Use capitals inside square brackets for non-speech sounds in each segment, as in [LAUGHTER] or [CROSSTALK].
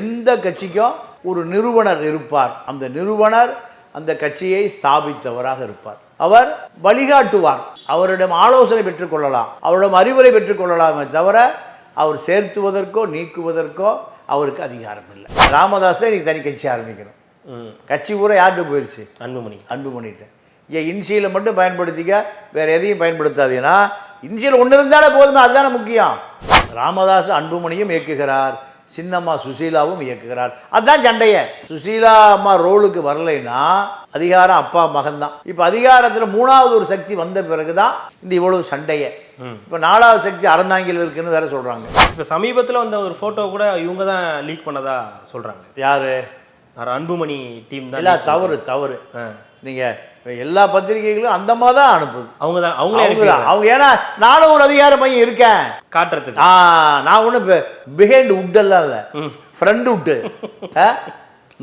எந்த கட்சிக்கும் ஒரு நிறுவனர் இருப்பார். அந்த நிறுவனர் அந்த கட்சியை ஸ்தாபித்தவராக இருப்பார். அவர் வழிகாட்டுவார். அவரிடம் ஆலோசனை பெற்றுக்கொள்ளலாம் அவரிடம் அறிவுரை பெற்றுக்கொள்ளலாமே தவிர அவர் சேர்த்துவதற்கோ நீக்குவதற்கோ அவருக்கு அதிகாரம் இல்லை. ராமதாஸ் இன்னைக்கு தனி கட்சி ஆரம்பிக்கணும். கட்சி பூரா யார்கிட்ட போயிடுச்சு அன்புமணி. அன்பு பண்ணிட்டேன் ஏன் இன்சியலை மட்டும் பயன்படுத்திக்க வேற எதையும் பயன்படுத்தாதீங்கன்னா இன்சியல் ஒன்று இருந்தாலே போதுமே அதுதானே முக்கியம். ராமதாஸ் அன்புமணியும் இயக்குகிறார். சின்னம்மா சுசீலாவும் இயக்குகிறார். அதுதான் சண்டையே. சுசீலா அம்மா ரோலுக்கு வரலைன்னா அதிகாரம் அப்பா மகன்தான். இப்போ அதிகாரத்தில் மூணாவது ஒரு சக்தி வந்த பிறகு தான் இந்த இவ்வளவு சண்டையே. இப்போ நாலாவது சக்தி அறந்தாங்கில் இருக்குன்னு வேற சொல்கிறாங்க இப்போ சமீபத்தில் வந்த ஒரு ஃபோட்டோ கூட இவங்க தான் லீக் பண்ணதா சொல்கிறாங்க யாரு? அன்புமணி டீம் தான் leak தவறு தவறு. நீங்கள் எல்லா பத்திரிகைகளும் அந்த மாதிரி தான் அனுப்புது. அவங்க தான் அவங்களே அவங்க தான். அவங்க ஏன்னா நானும் ஒரு அதிகார மையம் இருக்கேன். காட்டுறதுக்கு. ஆ நான் ஒன்றும் பிஹைண்ட் உட்டெல்லாம் இல்லை. ஃப்ரண்ட் உட்டு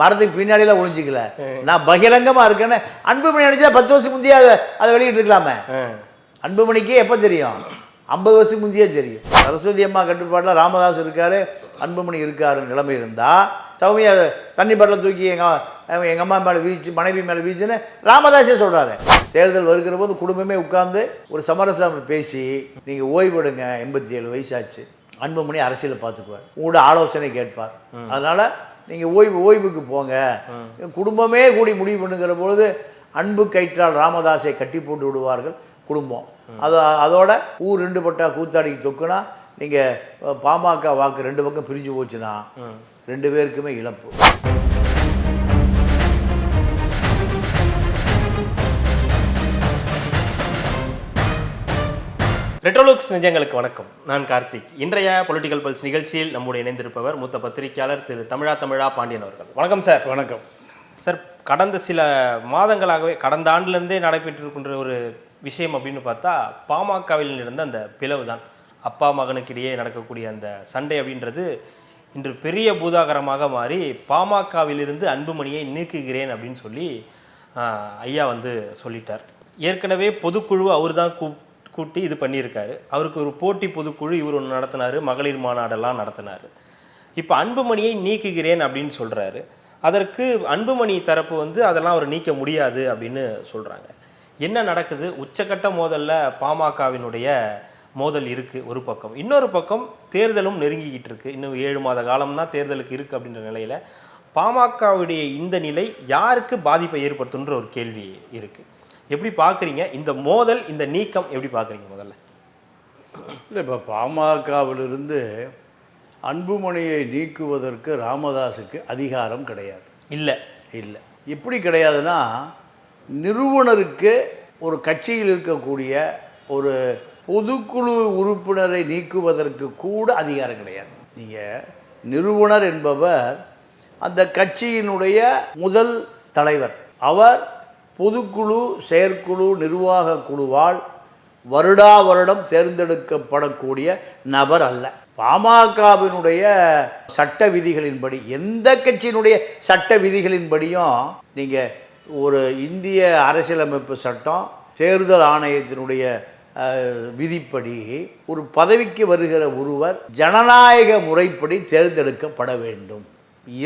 மரத்துக்கு பின்னாடிலாம் ஒழிஞ்சிக்கல நான் பகிரங்கமாக இருக்கேன்னு அன்புமணி அடிச்சா பத்து வருஷம் முந்தைய அதை வெளியிட்டு இருக்கலாமே. அன்புமணிக்கே எப்போ தெரியும்? ஐம்பது வருஷம் முந்தையே தெரியும். சரஸ்வதி அம்மா கட்டுப்பாட்டில் ராமதாஸ் இருக்காரு அன்புமணி இருக்காரு நிலைமை இருந்தால் சௌமியா தண்ணி பாட்டில் தூக்கி எங்கள் எங்கள் அம்மா மேலே வீச்சு மனைவி மேலே வீச்சுன்னு ராமதாஸே சொல்கிறாரு தேர்தல் வருகிற போது குடும்பமே உட்கார்ந்து ஒரு சமரசம் பேசி நீங்கள் ஓய்வெடுங்க எண்பத்தி ஏழு வயசாச்சு. அன்புமணி அரசியலை பார்த்துக்குவார். உங்களோட ஆலோசனை கேட்பார். அதனால் நீங்கள் ஓய்வு ஓய்வுக்கு போங்க. குடும்பமே கூடி முடிவு பண்ணுங்கிற பொழுது அன்பு கயிற்றால் ராமதாஸை கட்டி போட்டு விடுவார்கள் குடும்பம். அது அதோட ஊர் ரெண்டு பட்டா கூத்தாடிக்கு தொக்குனா நீங்கள் பாமக வாக்கு ரெண்டு பக்கம் பிரிஞ்சு போச்சுன்னா ரெண்டு பேருக்குமே இழப்பு. ரெட்ரோலுக்ஸ் நிஜங்களுக்கு வணக்கம். நான் கார்த்திக். இன்றைய பொலிட்டிக்கல் பல்ஸ் நிகழ்ச்சியில் நம்முடைய இணைந்திருப்பவர் மூத்த பத்திரிகையாளர் திரு தமிழா தமிழா பாண்டியன் அவர்கள். வணக்கம் சார் வணக்கம். சார் கடந்த சில மாதங்களாகவே கடந்த ஆண்டிலிருந்தே நடைபெற்றிருக்கின்ற ஒரு விஷயம் அப்படின்னு பார்த்தா பாமகவில் இருந்த அந்த பிளவு தான் அப்பா மகனுக்கு இடையே நடக்கக்கூடிய அந்த சண்டை அப்படின்றது இன்று பெரிய பூதாகரமாக மாறி பாமகவிலிருந்து அன்புமணியை நீக்குகிறேன் அப்படின்னு சொல்லி ஐயா வந்து சொல்லிட்டார். ஏற்கனவே பொதுக்குழு அவர் தான் கூ கூட்டி இது பண்ணியிருக்காரு. அவருக்கு ஒரு போட்டி பொதுக்குழு இவர் ஒன்று நடத்தினார். மகளிர் மாநாடெல்லாம் நடத்தினார். இப்போ அன்புமணியை நீக்குகிறேன் அப்படின்னு சொல்கிறாரு அதற்கு அன்புமணி தரப்பு வந்து அதெல்லாம் அவர் நீக்க முடியாது அப்படின்னு சொல்கிறாங்க என்ன நடக்குது? உச்சக்கட்ட மோதலில் பாமகவினுடைய மோதல் இருக்குது ஒரு பக்கம். இன்னொரு பக்கம் தேர்தலும் நெருங்கிக்கிட்டு இருக்கு. இன்னும் ஏழு மாத காலம் தான் தேர்தலுக்கு இருக்குது அப்படின்ற நிலையில் பாமகவுடைய இந்த நிலை யாருக்கு பாதிப்பை ஏற்படுத்துன்ற ஒரு கேள்வி இருக்குது எப்படி பார்க்குறீங்க? இந்த மோதல் இந்த நீக்கம் எப்படி பார்க்குறீங்க முதல்ல? இல்லை இப்போ பாமகவிலிருந்து அன்புமணியை நீக்குவதற்கு ராமதாஸுக்கு அதிகாரம் கிடையாது. இல்லை. இல்லை. எப்படி கிடையாதுன்னா நிறுவனருக்கு ஒரு கட்சியில் இருக்கக்கூடிய ஒரு பொதுக்குழு உறுப்பினரை நீக்குவதற்கு கூட அதிகாரம் கிடையாது. நீங்கள் நிறுவனர் என்பவர் அந்த கட்சியினுடைய முதல் தலைவர். அவர் பொதுக்குழு செயற்குழு நிர்வாக குழுவால் வருடா வருடம் தேர்ந்தெடுக்கப்படக்கூடிய நபர் அல்ல. பாமகவினுடைய சட்ட விதிகளின்படி எந்த கட்சியினுடைய சட்ட விதிகளின்படியும் நீங்கள் ஒரு இந்திய அரசியலமைப்பு சட்டம் தேர்தல் ஆணையத்தினுடைய விதிப்படி ஒரு பதவிக்கு வருகிற ஒருவர் ஜனநாயக முறைப்படி தேர்ந்தெடுக்கப்பட வேண்டும்.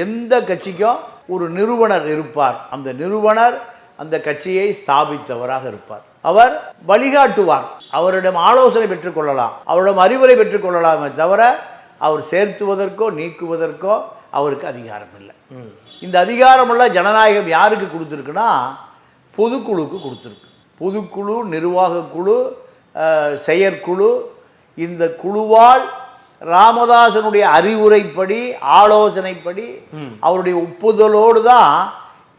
எந்த கட்சிக்கும் ஒரு நிறுவனர் இருப்பார். அந்த நிறுவனர் அந்த கட்சியை ஸ்தாபித்தவராக இருப்பார். அவர் வழிகாட்டுவார். அவரிடம் ஆலோசனை பெற்றுக்கொள்ளலாம். அவரிடம் அறிவுரை பெற்றுக்கொள்ளலாமே தவிர அவர் சேர்த்துவதற்கோ நீக்குவதற்கோ அவருக்கு அதிகாரம் இல்லை. இந்த அதிகாரமுள்ள ஜனநாயகம் யாருக்கு கொடுத்துருக்குன்னா பொதுக்குழுக்கு கொடுத்துருக்கு. பொதுக்குழு நிர்வாக குழு அஹ், செயற்குழு இந்த குழுவால் ராமதாசனுடைய அறிவுரைப்படி ஆலோசனைப்படி அவருடைய ஒப்புதலோடு தான்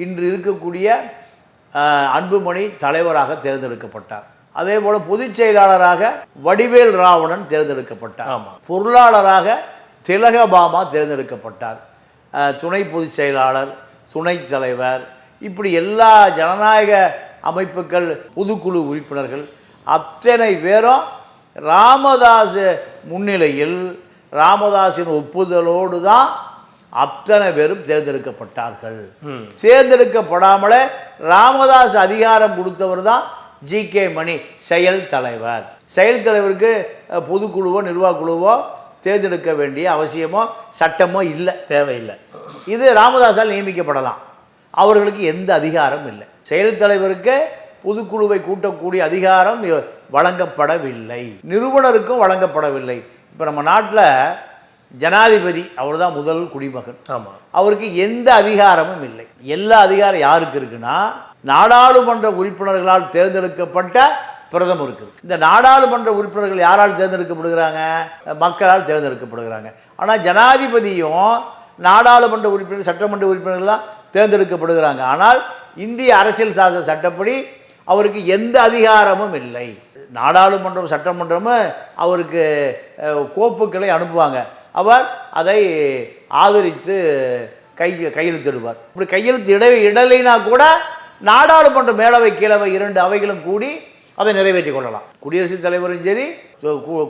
இன்று இருக்கக்கூடிய அன்புமணி தலைவராக தேர்ந்தெடுக்கப்பட்டார். அதே போல் பொதுச் செயலாளராக வடிவேல் ராவணன் தேர்ந்தெடுக்கப்பட்டார். ஆமா. பொருளாளராக திலகபாமா தேர்ந்தெடுக்கப்பட்டார். துணை பொதுச் செயலாளர் துணைத் தலைவர் இப்படி எல்லா ஜனநாயக அமைப்புகள் பொதுக்குழு உறுப்பினர்கள் அத்தனை பேரும் ராமதாஸ் முன்னிலையில் ராமதாஸின் ஒப்புதலோடு தான் அத்தனை பேரும் தேர்ந்தெடுக்கப்பட்டார்கள். தேர்ந்தெடுக்கப்படாமலே ராமதாஸ் அதிகாரம் கொடுத்தவர் தான் ஜி கே மணி செயல் தலைவர். செயல் தலைவருக்கு பொதுக்குழுவோ நிர்வாக குழுவோ தேர்ந்தெடுக்க வேண்டிய அவசியமோ சட்டமோ இல்லை தேவையில்லை. இது ராமதாஸால் நியமிக்கப்படலாம். அவர்களுக்கு எந்த அதிகாரம் இல்லை. செயல் தலைவருக்கு பொதுக்குழுவை கூட்டக்கூடிய அதிகாரம் வழங்கப்படவில்லை. நிறுவனருக்கும் வழங்கப்படவில்லை. இப்போ நம்ம நாட்டில் ஜனாதிபதி அவர் தான் முதல் குடிமகன். ஆமா. அவருக்கு எந்த அதிகாரமும் இல்லை. எல்லா அதிகாரம் யாருக்கு இருக்குன்னா நாடாளுமன்ற உறுப்பினர்களால் தேர்ந்தெடுக்கப்பட்ட பிரதமருக்கு. இந்த நாடாளுமன்ற உறுப்பினர்கள் யாரால் தேர்ந்தெடுக்கப்படுகிறாங்க? மக்களால் தேர்ந்தெடுக்கப்படுகிறாங்க. ஆனால் ஜனாதிபதியும் நாடாளுமன்ற உறுப்பினர் சட்டமன்ற உறுப்பினர்கள்லாம் தேர்ந்தெடுக்கப்படுகிறாங்க. ஆனால் இந்திய அரசியல் சாசன சட்டப்படி அவருக்கு எந்த அதிகாரமும் இல்லை. நாடாளுமன்றம் சட்டமன்றமும் அவருக்கு கோப்புக்களை அனுப்புவாங்க. அவர் அதை ஆதரித்து கை கையெழுத்திடுவார். இப்படி கையெழுத்து இட இடலைனா கூட நாடாளுமன்ற மேலவை கீழவை இரண்டு அவைகளும் கூடி அதை நிறைவேற்றிக் கொள்ளலாம். குடியரசுத் தலைவரும் சரி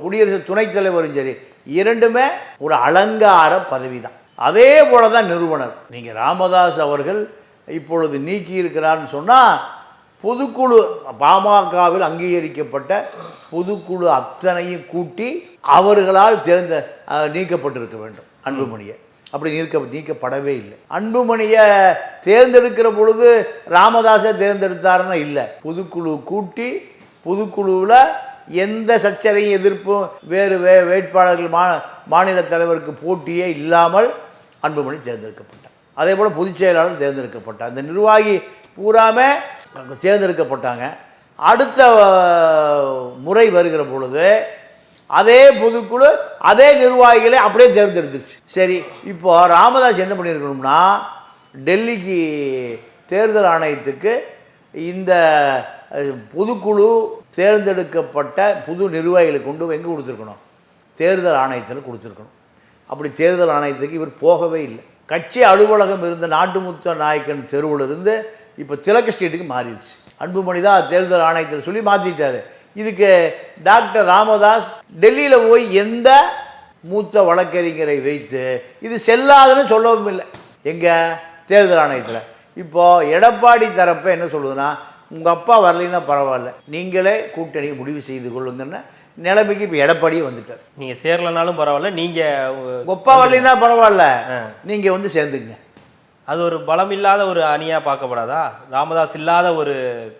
குடியரசு துணைத் தலைவரும் சரி இரண்டுமே ஒரு அலங்கார பதவி தான். அதே போல தான் நிறுவனர். நீங்கள் ராமதாஸ் அவர்கள் இப்பொழுது நீக்கி இருக்கிறார்னு சொன்னால் பொதுக்குழு பாமகவில் அங்கீகரிக்கப்பட்ட பொதுக்குழு அத்தனையும் கூட்டி அவர்களால் தேர்ந்த நீக்கப்பட்டிருக்க வேண்டும் அன்புமணியை. அப்படி நீக்க நீக்கப்படவே இல்லை. அன்புமணியை தேர்ந்தெடுக்கிற பொழுது ராமதாஸை தேர்ந்தெடுத்தாருன்னா இல்லை. பொதுக்குழு கூட்டி பொதுக்குழுவில் எந்த சச்சரையும் எதிர்ப்பும் வேறு வே வேட்பாளர்கள் மா மாநில தலைவருக்கு போட்டியே இல்லாமல் அன்புமணி தேர்ந்தெடுக்கப்பட்டார். அதே போல் பொதுச் செயலாளர் தேர்ந்தெடுக்கப்பட்டார். இந்த நிர்வாகி பூராமல் தேர்ந்தெடுக்கப்பட்டாங்க. அடுத்த முறை வருகிற பொழுது அதே பொதுக்குழு அதே நிர்வாகிகளை அப்படியே தேர்ந்தெடுத்துருச்சு. சரி இப்போ ராமதாஸ் என்ன பண்ணியிருக்கணும்னா டெல்லிக்கு தேர்தல் ஆணையத்துக்கு இந்த பொதுக்குழு தேர்ந்தெடுக்கப்பட்ட புது நிர்வாகிகளை கொண்டு போய் எங்கே கொடுத்துருக்கணும்? தேர்தல் ஆணையத்தில் கொடுத்துருக்கணும். அப்படி தேர்தல் ஆணையத்துக்கு இவர் போகவே இல்லை. கட்சி அலுவலகம் இருந்த நாட்டுமுத்த நாயக்கன் தெருவில் இருந்து இப்போ திலக்க ஸ்ட்ரீட்டுக்கு மாறிடுச்சு. அன்புமணி தான் தேர்தல் ஆணையத்தில் சொல்லி மாற்றிட்டாரு இதுக்கு டாக்டர் ராமதாஸ் டெல்லியில் போய் எந்த மூத்த வழக்கறிஞரை வைத்து இது செல்லாதுன்னு சொல்லவும் இல்லை. எங்கே? தேர்தல் ஆணையத்தில். இப்போ எடப்பாடி தரப்பை என்ன சொல்லுதுன்னா உங்கள் அப்பா வரலைன்னா பரவாயில்ல. நீங்களே கூட்டணி முடிவு செய்து கொள்ளுங்கன்னு நிலைமைக்கு இப்போ எடப்பாடியே வந்துட்டார். நீங்க சேரலனாலும் பரவாயில்ல. நீங்க உங்க- உங்க அப்பா வரலைன்னா பரவாயில்ல. நீங்கள் வந்து சேர்ந்துங்க அது ஒரு பலம் இல்லாத ஒரு அணியா பார்க்கப்படாதா? ராமதாஸ் இல்லாத ஒரு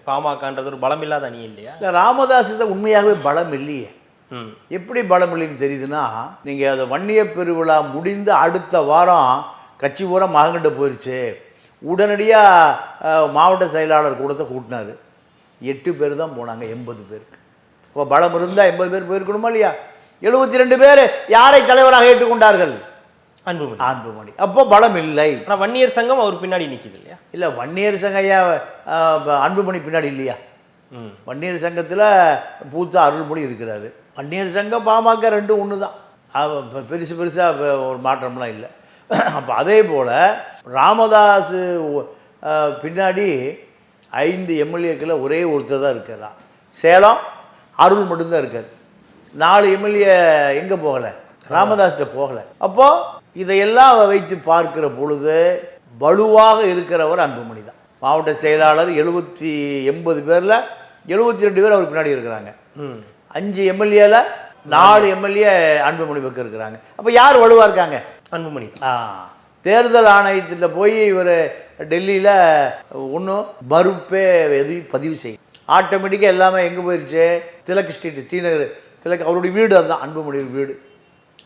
பாமகன்றது ஒரு பலம் இல்லாத அணி இல்லையா? இல்லை ராமதாஸ் தான் உண்மையாகவே பலம் இல்லையே. எப்படி பலம் இல்லைன்னு தெரியுதுன்னா நீங்கள் அதை வன்னிய பெருவிழா முடிந்து அடுத்த வாரம் கட்சி பூரா மகன்கிட்ட போயிடுச்சு உடனடியாக மாவட்ட செயலாளர் கூடத்தை கூட்டினாரு. எட்டு பேர் தான் போனாங்க எண்பது பேருக்கு. இப்போ பலம் இருந்தால் எண்பது பேர் போயிருக்கணுமா இல்லையா? எழுபத்தி ரெண்டு பேர் யாரை தலைவராக ஏற்றுக்கொண்டார்கள்? அன்புமணி அன்புமணி அப்போ பலம் இல்லை. ஆனா வன்னியர் சங்கம் அவர் பின்னாடி நிக்குது இல்லையா? இல்லை வன்னியர் சங்கையா அன்புமணி பின்னாடி இல்லையா? வன்னியர் சங்கத்தில் பூத்த அருள்மொழி இருக்கிறாரு. வன்னியர் சங்கம் பாமக ரெண்டும் ஒன்று தான் பெருசு பெருசாக ஒரு மாற்றம்லாம் இல்லை. அப்போ அதே போல் ராமதாஸ் பின்னாடி ஐந்து எம்எல்ஏக்களில் ஒரே ஒருத்தர் தான் இருக்காரா. சேலம் அருள் மட்டும்தான் இருக்கார். நாலு எம்எல்ஏ எங்கே போகலை? ராமதாஸ்கிட்ட போகலை. அப்போது இதையெல்லாம் வைத்து பார்க்கிற பொழுது வலுவாக இருக்கிறவர் அன்புமணி தான். மாவட்ட செயலாளர் எழுபத்தி எண்பது பேரில் எழுபத்தி ரெண்டு பேர் அவர் பின்னாடி இருக்கிறாங்க. அஞ்சு எம்எல்ஏல நாலு எம்எல்ஏ அன்புமணி பக்கம் இருக்கிறாங்க. அப்போ யார் வலுவாக இருக்காங்க? அன்புமணி ஆ. தேர்தல் ஆணையத்தில் போய் இவர் டெல்லியில் ஒன்றும் மறுப்பே எதுவும் பதிவு செய்யும் ஆட்டோமேட்டிக்காக எல்லாமே எங்கே போயிடுச்சு திலக் ஸ்ட்ரீட் டி நகர் திலக் அவருடைய வீடு அதுதான் அன்புமணி வீடு.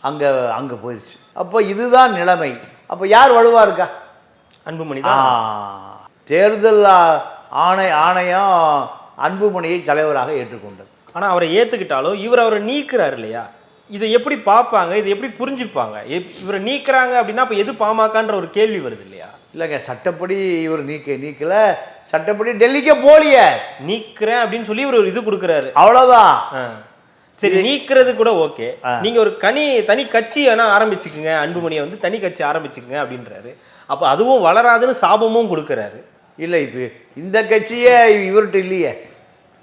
அங்கே அங்கே போயிடுச்சு அப்போ இதுதான் நிலைமை. அப்போ யார் வலுவாக இருக்கா? அன்புமணி தேர்தல் ஆணை ஆணையம் அன்புமணியை தலைவராக ஏற்றுக்கொண்டது. ஆனா அவரை ஏத்துக்கிட்டாலும் இவர் அவரை நீக்குறாரு இல்லையா? இதை எப்படி பார்ப்பாங்க இதை எப்படி புரிஞ்சுப்பாங்க? இவரை நீக்குறாங்க அப்படின்னா அப்ப எது பாமகன்ற ஒரு கேள்வி வருது இல்லையா? இல்லைங்க சட்டப்படி இவர் நீக்க நீக்கல. சட்டப்படி டெல்லிக்கே போலியே. நீக்கிறேன் அப்படின்னு சொல்லி இவர் ஒரு இது கொடுக்குறாரு. அவ்வளோதான். சரி நீக்கிறது கூட ஓகே. நீங்க ஒரு கனி தனி கட்சி வேணா ஆரம்பிச்சுக்குங்க அன்புமணியை வந்து தனி கட்சி ஆரம்பிச்சுக்குங்க அப்படின்றாரு. அப்ப அதுவும் வளராதுன்னு சாபமும் கொடுக்குறாரு. இல்லை இப்போ இந்த கட்சியே இவர்கிட்ட இல்லையே.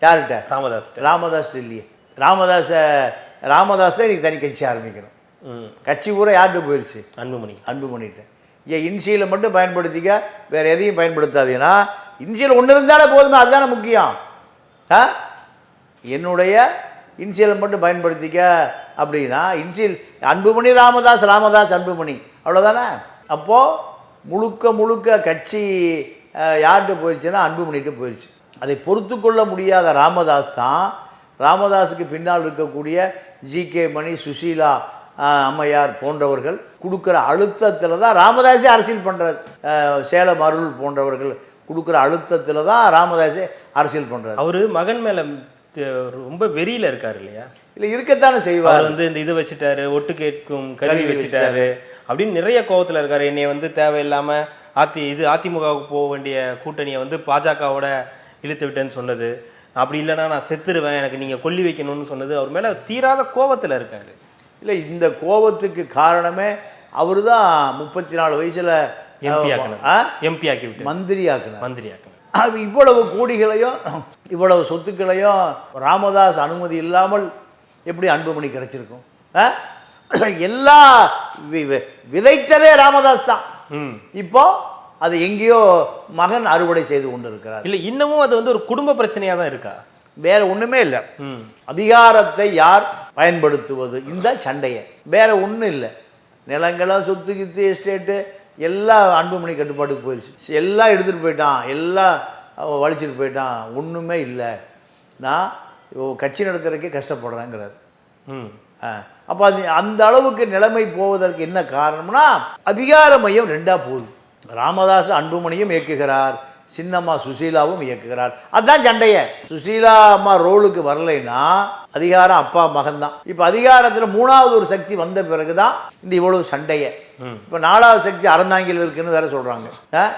யார்கிட்ட? ராமதாஸ் ராமதாஸ் இல்லையே. ராமதாஸை ராமதாஸ் தான் இன்னைக்கு தனி கட்சி ஆரம்பிக்கணும். கட்சி பூரா யார்கிட்ட போயிடுச்சு அன்புமணி. அன்புமணிட்ட. ஏன் இன்சியலை மட்டும் பயன்படுத்திக்க வேற எதையும் பயன்படுத்தாதீங்கன்னா இன்சியல் ஒன்று இருந்தாலே போதுமே அதுதானே முக்கியம். ஆ? என்னுடைய இன்சியலை மட்டும் பயன்படுத்திக்க அப்படின்னா இன்சியல் அன்புமணி ராமதாஸ் ராமதாஸ் அன்புமணி. அவ்வளோதானே அப்போது முழுக்க முழுக்க கட்சி யார்கிட்ட போயிடுச்சுன்னா அன்புமணிகிட்ட போயிடுச்சு அதை பொறுத்து கொள்ள முடியாத ராமதாஸ் தான் ராமதாஸுக்கு பின்னால் இருக்கக்கூடிய ஜி கே மணி சுஷீலா அம்மையார் போன்றவர்கள் கொடுக்குற அழுத்தத்தில் தான் ராமதாஸே அரசியல் பண்ணுறார் சேலம் அருள் போன்றவர்கள் கொடுக்குற அழுத்தத்தில் தான் ராமதாஸே அரசியல் பண்ணுறாரு அவர் மகன் மேலே ரொம்ப வெறியில இருக்காரு இல்லையா? இல்லை இருக்கத்தானே செய்வார். வந்து இந்த இது வச்சுட்டாரு ஒட்டு கேட்கும் கருவி வச்சுட்டாரு அப்படின்னு நிறைய கோவத்துல இருக்காரு. என்னைய வந்து தேவையில்லாம அதி இது அதிமுகவுக்கு போக வேண்டிய கூட்டணியை வந்து பாஜகவோட இழுத்து விட்டேன்னு சொன்னது. அப்படி இல்லைன்னா நான் செத்துருவேன். எனக்கு நீங்க கொல்லி வைக்கணும்னு சொன்னது. அவர் மேல தீராத கோவத்துல இருக்காரு. இல்லை இந்த கோபத்துக்கு காரணமே அவர் தான் முப்பத்தி நாலு வயசில் எம்பி ஆக்கணும் எம்பி ஆக்கி விட்டு மந்திரி ஆக்கினார். மந்திரி ஆக்கணும் அது இவ்வளவு கோடிகளையும் இவ்வளவு சொத்துக்களையும் ராமதாஸ் அனுமதி இல்லாமல் எப்படி அன்புமணி கிடைச்சிருக்கும்? எல்லா விதைத்ததே ராமதாஸ் தான். இப்போ அது எங்கேயோ மகன் அறுவடை செய்து கொண்டு இருக்கிறார் இல்ல இன்னமும் அது வந்து ஒரு குடும்ப பிரச்சனையா தான் இருக்கா? வேற ஒண்ணுமே இல்லை. அதிகாரத்தை யார் பயன்படுத்துவது? இந்த சண்டையை. வேற ஒன்றும் இல்லை. நிலங்களும் சொத்து கித்து எஸ்டேட்டு எல்லாம் அன்புமணி கட்டுப்பாட்டுக்கு போயிடுச்சு எல்லாம் எடுத்துகிட்டு போயிட்டான். எல்லாம் வலிச்சிட்டு போயிட்டான். ஒன்றுமே இல்லை. நான் கட்சி நடத்துறதுக்கே கஷ்டப்படுறேங்கிறார். ம். அப்போ அது அந்த அளவுக்கு நிலைமை போவதற்கு என்ன காரணம்னா அதிகார மையம் ரெண்டாக போகுது. ராமதாஸ் அன்புமணியும் இயக்குகிறார். சின்னம்மா சுசீலாவும் இயக்குகிறார். அதுதான் சண்டையே. சுசீலா அம்மா ரோலுக்கு வரலைன்னா அதிகாரம் அப்பா மகன்தான். இப்போ அதிகாரத்தில் மூணாவது ஒரு சக்தி வந்த பிறகு தான் இந்த இவ்வளவு சண்டையே. இப்போ நாலாவது சக்தி அறந்தாங்கில் இருக்குன்னு வேற சொல்கிறாங்க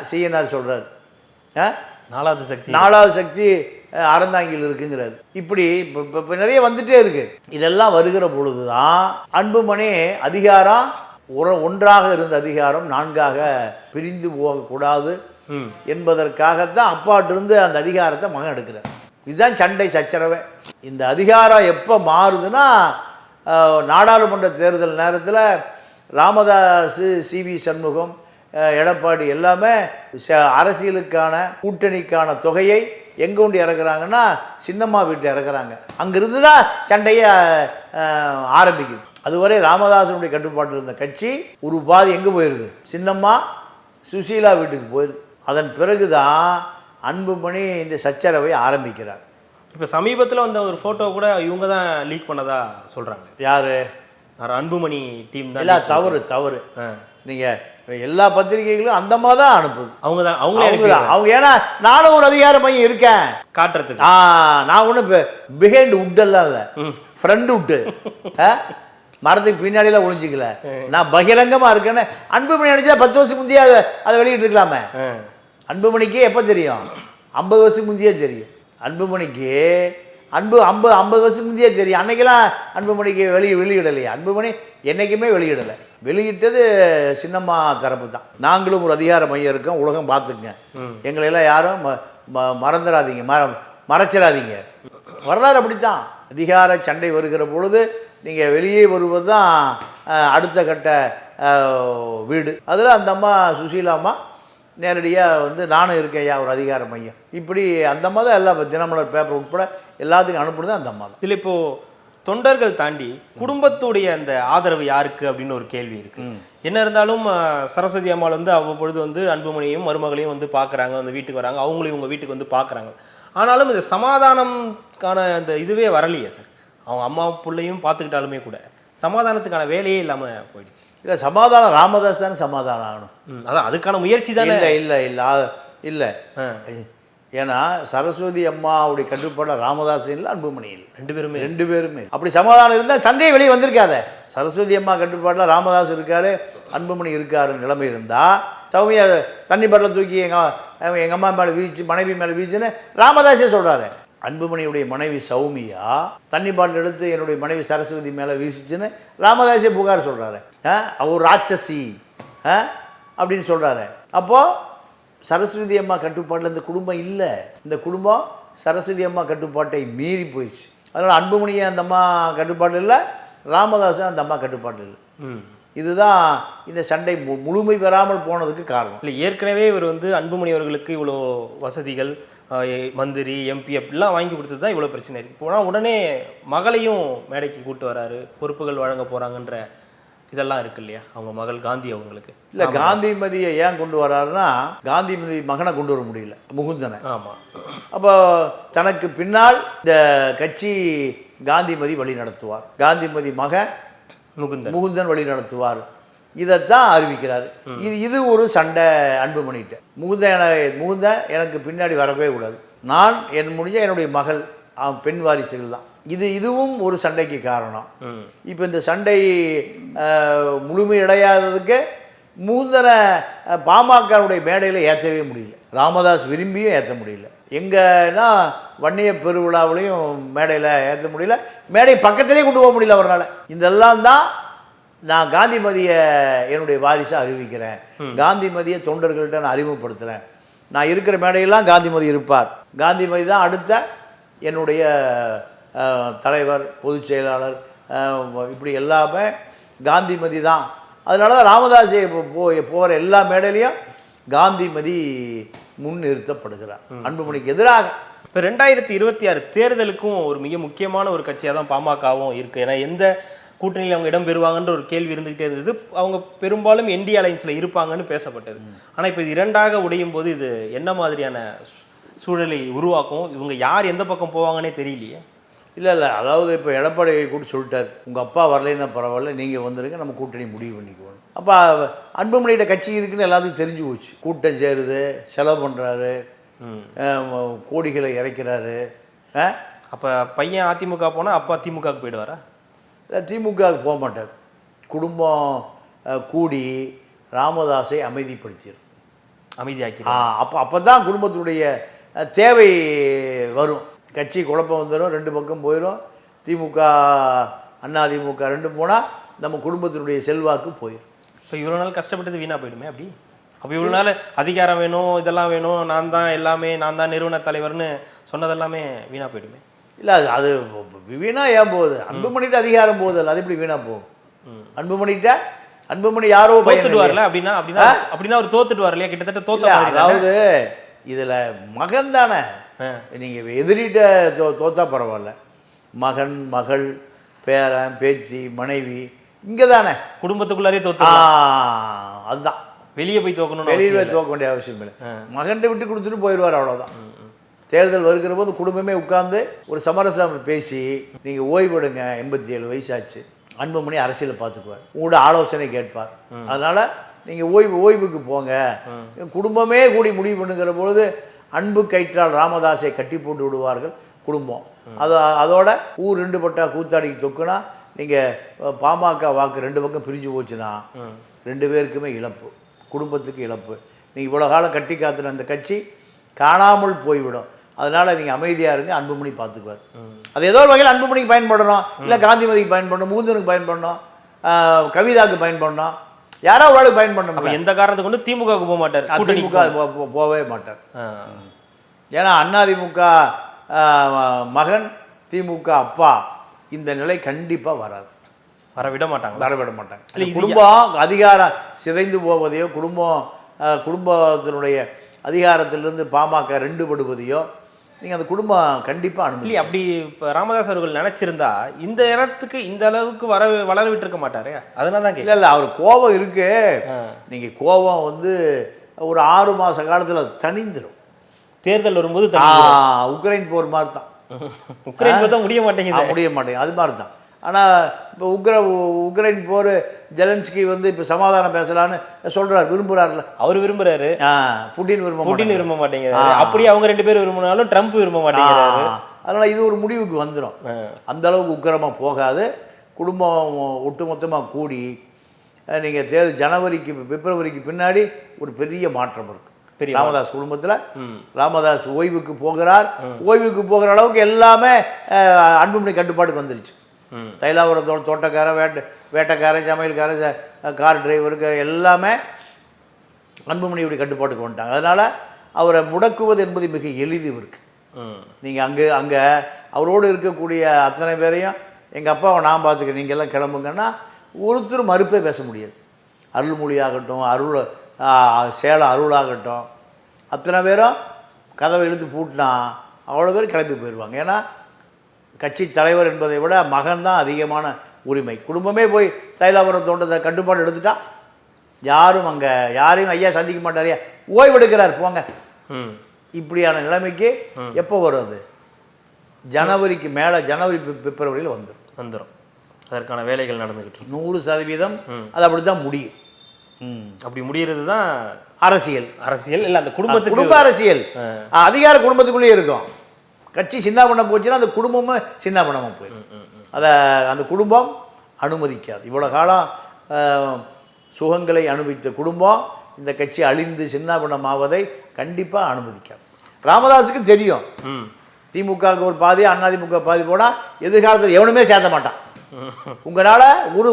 சிஎன்ஆர் சொல்கிறார் நாலாவது சக்தி. நாலாவது சக்தி அறந்தாங்கில் இருக்குங்கிறாரு. இப்படி இப்போ நிறைய வந்துட்டே இருக்கு. இதெல்லாம் வருகிற பொழுது தான் அன்புமணி அதிகாரம் ஒன்றாக இருந்த அதிகாரம் நான்காக பிரிந்து போகக்கூடாது. என்பதற்காகத்தான் அப்பாட்டிருந்து அந்த அதிகாரத்தை மகன் எடுக்கிறார். இதுதான் சண்டை சச்சரவை. இந்த அதிகாரம் எப்போ மாறுதுன்னா நாடாளுமன்ற தேர்தல் நேரத்தில் ராமதாஸ் சிவி சண்முகம் எடப்பாடி எல்லாமே ச- அரசியலுக்கான கூட்டணிக்கான தொகையை எங்கே கொண்டு இறக்குறாங்கன்னா சின்னம்மா வீட்டை இறக்குறாங்க. அங்கிருந்து தான் சண்டையை ஆரம்பிக்குது. அதுவரை ராமதாசனுடைய கட்டுப்பாட்டில் இருந்த கட்சி ஒரு பாதி எங்கே போயிடுது சின்னம்மா சுசீலா வீட்டுக்கு போயிடுது அதன் பிறகுதான் அன்புமணி இந்த சச்சரவை ஆரம்பிக்கிறார். இப்போ சமீபத்தில் வந்த ஒரு ஃபோட்டோ கூட இவங்க தான் லீக் பண்ணதா சொல்கிறாங்க யாரு? அன்புமணி டீம் தான் எல்லாம் தவறு தவறு. நீங்கள் எல்லா பத்திரிகைகளும் அந்த மாதிரி தான் அனுப்புது. அவங்க தான் அவங்களே அவங்க தான் அவங்க ஏன்னா நானும் ஒரு அதிகார மையம் இருக்கேன். காட்டுறதுக்கு. ஆ நான் ஒன்றும் பிஹைண்ட் உட்டெல்லாம் இல்லை. ஃப்ரண்ட் உட்டு மரத்துக்கு பின்னாடிலாம் ஒளிஞ்சிக்கல. நான் பகிரங்கமாக இருக்கேன்னு அன்புமணி நினச்சா பத்து வருஷம் முந்தைய அதை- வெளியிட்டு இருக்கலாமே. அன்புமணிக்கு எப்போ தெரியும்? ஐம்பது வருஷத்துக்கு முந்தையே தெரியும். அன்புமணிக்கு அன்பு ஐம்பது ஐம்பது வருஷத்துக்கு முந்தையே தெரியும். அன்னைக்கெல்லாம் அன்புமணிக்கு வெளியே வெளியிடலையே. அன்புமணி என்றைக்குமே வெளியிடலை. வெளியிட்டது சின்னம்மா தரப்பு தான். நாங்களும் ஒரு அதிகார மையம் இருக்கோம். உலகம் பார்த்துக்குங்க. எங்களையெல்லாம் யாரும் ம மறந்துடாதீங்க. மற மறைச்சிடாதீங்க. வரலாறு அப்படித்தான். அதிகார சண்டை வருகிற பொழுது நீங்கள் வெளியே வருவது தான் அடுத்த கட்ட வீடு. அதில் அந்த அம்மா சுசீலா அம்மா நேரடியாக வந்து நானும் இருக்கேன் ஐயா ஒரு அதிகார மையம். இப்படி அந்த தான் எல்லா தினமலர் பேப்பர் உட்பட எல்லாத்துக்கும் அனுப்புனது அந்த அம்மா தான். இதுல இப்போ தொண்டர்கள் தாண்டி குடும்பத்துடைய அந்த ஆதரவு யாருக்கு அப்படின்னு ஒரு கேள்வி இருக்கு. என்ன இருந்தாலும் சரஸ்வதி அம்மாள் வந்து அவ்வப்பொழுது வந்து அன்புமணியும் மருமகளையும் வந்து பார்க்குறாங்க அந்த வீட்டுக்கு வராங்க அவங்களையும் உங்க வீட்டுக்கு வந்து பார்க்குறாங்க. ஆனாலும் இந்த சமாதானம்கான அந்த இதுவே வரலையே சார். அவங்க அம்மா பிள்ளையும் பார்த்துக்கிட்டாலுமே கூட சமாதானத்துக்கான வேலையே இல்லாம போயிடுச்சு. இல்லை சமாதானம் ராமதாஸ் தானே சமாதானம் ஆகணும். அதான் அதுக்கான முயற்சி தானே? இல்லை இல்லை இல்லை இல்லை. ஏன்னா சரஸ்வதி அம்மாவுடைய கட்டுப்பாடு ராமதாஸ் இல்லை அன்புமணி இல்லை. ரெண்டு பேருமே ரெண்டு பேருமே அப்படி சமாதானம் இருந்தால் சண்டையே வெளியே வந்திருக்காத. சரஸ்வதி அம்மா கட்டுப்பாட்டில் ராமதாஸ் இருக்காரு அன்புமணி இருக்காரு நிலைமை இருந்தால் சௌமியா தண்ணி பாட்டில் தூக்கி எங்கள் எங்கள் அம்மா மேலே வீச்சு மனைவி மேலே வீச்சுன்னு ராமதாஸே சொல்கிறாரு அன்புமணியுடைய மனைவி சௌமியா தண்ணி பாட்டில் எடுத்து என்னுடைய மனைவி சரஸ்வதி மேலே வீசிச்சுன்னு ராமதாஸே புகார் சொல்கிறாரு அவர் ராட்சசி? அப்படின்னு சொல்கிறாரு அப்போது சரஸ்வதி அம்மா கட்டுப்பாட்டில் இந்த குடும்பம் இல்லை. இந்த குடும்பம் சரஸ்வதி அம்மா கட்டுப்பாட்டை மீறி போயிடுச்சு. அதனால் அன்புமணியை அந்த அம்மா கட்டுப்பாட்டில் இல்லை ராமதாஸும் அந்த அம்மா கட்டுப்பாட்டில் இல்லை. ம். இதுதான் இந்த சண்டை மு- முழுமை பெறாமல் போனதுக்கு காரணம். இல்லை ஏற்கனவே இவர் வந்து அன்புமணி அவர்களுக்கு இவ்வளோ வசதிகள் மந்திரி எம்பி அப்படிலாம் வாங்கி கொடுத்தது தான் இவ்வளோ பிரச்சனை இருக்கு. போனால் உடனே மகளையும் மேடைக்கு கூட்டு வராரு பொறுப்புகள் வழங்க போறாங்கன்ற இதெல்லாம் இருக்கு இல்லையா அவங்க மகள் காந்தி அவங்களுக்கு. இல்லை காந்திமதியை ஏன் கொண்டு வராருன்னா காந்திமதி மகனை கொண்டு வர முடியல. முகுந்தனை. ஆமா. அப்போ தனக்கு பின்னால் இந்த கட்சி காந்திமதி வழி நடத்துவார். காந்திமதி மக முகுந்தன். முகுந்தன் வழி நடத்துவார். இதைத்தான் அறிவிக்கிறார். இது இது ஒரு சண்டை அன்புமணிகிட்ட முகுந்த என முகுந்த எனக்கு பின்னாடி வரவே கூடாது. நான் என் முடிஞ்ச என்னுடைய மகள் அவன் பெண் வாரிசுகள் தான். இது இதுவும் ஒரு சண்டைக்கு காரணம். இப்போ இந்த சண்டை முழுமையடையாததுக்கு முகுந்தனை அஹ், பாமகவுடைய மேடையில் ஏற்றவே முடியல. ராமதாஸ் விரும்பியும் ஏற்ற முடியல. எங்கன்னா வன்னிய பெருவிழாவிலையும் மேடையில் ஏற்ற முடியல. மேடை பக்கத்திலே கொண்டு போக முடியல அவரால். இதெல்லாம் தான் நான் காந்திமதியை என்னுடைய வாரிசை அறிவிக்கிறேன். காந்திமதியை தொண்டர்கள்ட்ட நான் அறிமுகப்படுத்துகிறேன் நான் இருக்கிற மேடையெல்லாம் காந்திமதி இருப்பார். காந்திமதி தான் அடுத்த என்னுடைய தலைவர் பொதுச் செயலாளர் இப்படி எல்லாமே காந்திமதி தான். அதனால தான் ராமதாஸை இப்போ போ போகிற எல்லா மேடையிலையும் காந்திமதி முன் நிறுத்தப்படுகிறார் அன்புமணிக்கு எதிராக. இப்போ ரெண்டாயிரத்தி இருபத்தி ஆறு தேர்தலுக்கும் ஒரு மிக முக்கியமான ஒரு கட்சியாக தான் பாமகவும் இருக்கு. ஏன்னா எந்த கூட்டணியில் அவங்க இடம் பெறுவாங்கன்ற ஒரு கேள்வி இருந்துகிட்டே இருந்தது. அவங்க பெரும்பாலும் என்டி அலைன்ஸில் இருப்பாங்கன்னு பேசப்பட்டது. ஆனால் இப்போ இது இரண்டாக உடையும் போது இது என்ன மாதிரியான சூழலை உருவாக்கும்? இவங்க யார் எந்த பக்கம் போவாங்கன்னே தெரியலையே. இல்லை இல்லை அதாவது இப்போ எடப்பாடி கூட சொல்லிட்டார். உங்கள் அப்பா வரலைன்னா பரவாயில்ல நீங்கள் வந்துடுங்க நம்ம கூட்டணி முடிவு பண்ணிக்குவோம். அப்போ அன்புமணிகிட்ட கட்சி இருக்குன்னு எல்லாத்துக்கும் தெரிஞ்சு போச்சு. கூட்டம் சேருது செலவு பண்ணுறாரு கோடிகளை இறைக்கிறாரு அப்போ பையன் அதிமுக போனால் அப்பா திமுகவுக்கு போயிடுவாரா? திமுகவுக்கு போக மாட்டார். குடும்பம் கூடி ராமதாஸை அமைதிப்படுத்திடும் அமைதியாக்கி அப்போ அப்போ தான் குடும்பத்துடைய தேவை வரும். கட்சி குழப்பம் வந்துடும் ரெண்டு பக்கம் போயிடும் திமுக அண்ணா திமுக ரெண்டும் போனால் நம்ம குடும்பத்தினுடைய செல்வாக்கு போயிடும் இப்போ இவ்வளோ நாள் கஷ்டப்பட்டது வீணாக போயிடுமே அப்படி? அப்போ இவ்வளோ நாள் அதிகாரம் வேணும் இதெல்லாம் வேணும் நான் தான் எல்லாமே நான் தான் நிறுவன தலைவர்னு சொன்னதெல்லாமே வீணாக போயிடுமே. இல்லை அது அது வீணா ஏன் போகுது? அன்புமணிகிட்ட அதிகாரம் போகுது அது எப்படி வீணா போகும்? ம். அன்புமணிகிட்ட அன்புமணி யாரோ? தோத்துடுவார்ல அப்படின்னா அப்படின்னா அப்படின்னா அவர் தோத்துடுவார் இல்லையா? கிட்டத்தட்ட தோத்த? அதாவது இதில் மகன் தானே. நீங்கள் எதிரிட்ட தோ தோத்தா பரவாயில்ல. மகன் மகள் பேரன் பேத்தி மனைவி இங்கே தானே குடும்பத்துக்குள்ளாரே தோத்து அதுதான். வெளியே போய் தோக்கணும்னு வெளியில் இல்ல. தோக்க வேண்டிய அவசியம் இல்லை. மகன்கிட்ட விட்டு கொடுத்துட்டு போயிடுவார் அவ்வளோதான் தேர்தல் வருகிற போது குடும்பமே உட்கார்ந்து ஒரு சமரசம் பேசி நீங்கள் ஓய்வெடுங்க எண்பத்தி ஏழு வயசாச்சு. அன்புமணி அரசியலை பார்த்துக்குவார். உங்களோட ஆலோசனை கேட்பார். அதனால் நீங்கள் ஓய்வு ஓய்வுக்கு போங்க. குடும்பமே கூடி முடிவு பண்ணுங்கிற பொழுது அன்பு கயிற்றால் ராமதாஸை கட்டி போட்டு விடுவார்கள் குடும்பம். அது அதோட ஊர் ரெண்டு பட்டா கூத்தாடிக்கு தொக்குனா நீங்கள் பாமக வாக்கு ரெண்டு பக்கம் பிரிஞ்சு போச்சுன்னா ரெண்டு பேருக்குமே இழப்பு. குடும்பத்துக்கு இழப்பு. நீங்கள் இவ்வளோ காலம் கட்டி காத்துன அந்த கட்சி காணாமல் போய்விடும். அதனால் நீங்கள் அமைதியாக இருங்க அன்புமணி பார்த்துக்குவார் அது ஏதோ ஒரு வகையில் அன்புமணிக்கு பயன்படணும் இல்லை காந்திமதிக்கு பயன்படணும் மூந்தனுக்கு பயன்படணும் ஆஹ் கவிதாக்கு பயன்படணும். யாரோ ஒரு ஆளுக்கு அப்ப பயன்படணும் எந்த காரணத்தை கொண்டு திமுகவுக்கு போக மாட்டார். கூட்டணிக்கு திமுக போ- போ- போகவே மாட்டார். ஏன்னா அதிமுக மகன் திமுக அப்பா இந்த நிலை கண்டிப்பாக வராது. வர விட மாட்டாங்களா வரவிட மாட்டாங்க. இல்ல, குடும்பம் அதிகாரம் சிதைந்து போவதையோ குடும்பம் குடும்பத்தினுடைய அதிகாரத்திலிருந்து பாமக ரெண்டு படுவதையோ நீங்கள் அந்த குடும்பம் கண்டிப்பாக அனுமதி அப்படி இப்போ ராமதாஸ் அவர்கள் நினைச்சிருந்தா இந்த இடத்துக்கு இந்த அளவுக்கு வர வளர விட்டுருக்க மாட்டாரே? அதனால தான் இல்லை இல்லை அவர் கோபம் இருக்கு. நீங்கள் கோபம் வந்து ஒரு ஆறு மாத காலத்தில் தணிந்துடும் தேர்தல் வரும்போது உக்ரைன் போர் மாதிரி தான் உக்ரைன் தான் முடிய மாட்டேங்குது. முடிய மாட்டேங்குது. அது மாதிரி தான் ஆனால் இப்போ உக்ர உக்ரைன் போர் ஜெலன்ஸ்கி வந்து இப்போ சமாதானம் பேசலான்னு சொல்கிறார் விரும்புகிறார்ல அவர் விரும்புறாரு. ஆ புட்டின் விரும்ப புட்டின். விரும்ப மாட்டேங்கிறாரு. அப்படி அவங்க ரெண்டு பேரும் விரும்பினாலும் ட்ரம்ப் விரும்ப மாட்டேங்கிறாரு. அதனால இது ஒரு முடிவுக்கு வந்துடும். அந்த அளவுக்கு உக்கிரமாக போகாது. குடும்பம் ஒட்டுமொத்தமாக கூடி நீங்கள் தேர் ஜனவரிக்கு பிப்ரவரிக்கு பின்னாடி ஒரு பெரிய மாற்றம் இருக்கு. பெரிய ராமதாஸ் குடும்பத்தில். ராமதாஸ் ஓய்வுக்கு போகிறார். ஓய்வுக்கு போகிற அளவுக்கு எல்லாமே அன்புமணி கட்டுப்பாட்டுக்கு வந்துருச்சு. தைலாபுரம் தோ தோட்டக்காரன் வேட்ட வேட்டைக்காரன் சமையல்காரன் கார் டிரைவருக்கு எல்லாமே அன்புமணியுடைய கட்டுப்பாட்டுக்கு வந்துட்டாங்க. அதனால் அவரை முடக்குவது என்பது மிக எளிது இருக்கு ம். நீங்கள் அங்கே அங்கே அவரோடு இருக்கக்கூடிய அத்தனை பேரையும் எங்கள் அப்பாவை நான் பார்த்துக்கிறேன். நீங்கள் எல்லாம் கிளம்புங்கன்னா ஒருத்தரும் மறுப்பே பேச முடியாது. அருள்மொழி ஆகட்டும் அருள் சேலம் அருளாகட்டும். அத்தனை பேரும் கதவை இழுத்து பூட்டினா அவ்வளோ பேர் கிளம்பி போயிடுவாங்க ஏன்னா கட்சி தலைவர் என்பதை விட மகன் தான் அதிகமான உரிமை. குடும்பமே போய் தைலாபுரம் தோட்டத்தை கட்டுப்பாடு எடுத்துட்டா? யாரும் அங்கே யாரையும் ஐயா சந்திக்க மாட்டாரையா ஓய்வெடுக்கிறார் போங்க. ம். இப்படியான நிலைமைக்கு எப்போ வரும் அது ஜனவரிக்கு மேலே ஜனவரி பிப்- பிப்ரவரியில் வந்துடும் வந்துடும் அதற்கான வேலைகள் நடந்துகிட்டு இருக்கு. நூறு சதவீதம் அது அப்படி தான் முடியும். ம். அப்படி முடியறது தான் அரசியல். அரசியல். இல்லை அந்த குடும்பத்துக்கு குடும்ப அரசியல். அதிகார குடும்பத்துக்குள்ளேயே இருக்கும். கட்சி சின்ன பண்ண போச்சுன்னா அந்த குடும்பமும் சின்ன பண்ணாமல் போயிடும் அதை அந்த குடும்பம் அனுமதிக்காது. இவ்வளோ காலம் சுகங்களை அனுபவித்த குடும்பம் இந்த கட்சி அழிந்து சின்னாபனமாவதை கண்டிப்பாக அனுமதிக்காது. ராமதாஸுக்கு தெரியும். ம். திமுகவுக்கு ஒரு பாதி அதிமுக பாதி போனால் எதிர்காலத்தில் எவனுமே சேர்த்த மாட்டான். [LAUGHS] உங்களால் ஒரு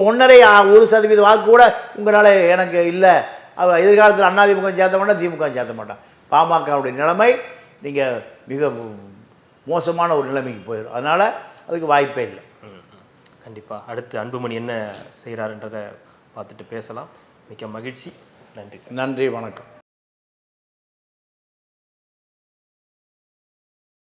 ஒன்றரை ஒரு சதவீத வாக்கு கூட உங்களால் எனக்கு இல்லை. எதிர்காலத்தில் அதிமுக சேர்த்த மாட்டான் திமுக சேர்த்த மாட்டான். பாமகவுடைய நிலைமை நீங்கள் மிக மோசமான ஒரு நிலைமைக்கு போயிடும் அதனால் அதுக்கு வாய்ப்பே இல்லை. கண்டிப்பாக அடுத்து அன்புமணி என்ன செய்கிறாருன்றதை பார்த்துட்டு பேசலாம். மிக்க மகிழ்ச்சி. நன்றி சார். நன்றி வணக்கம்.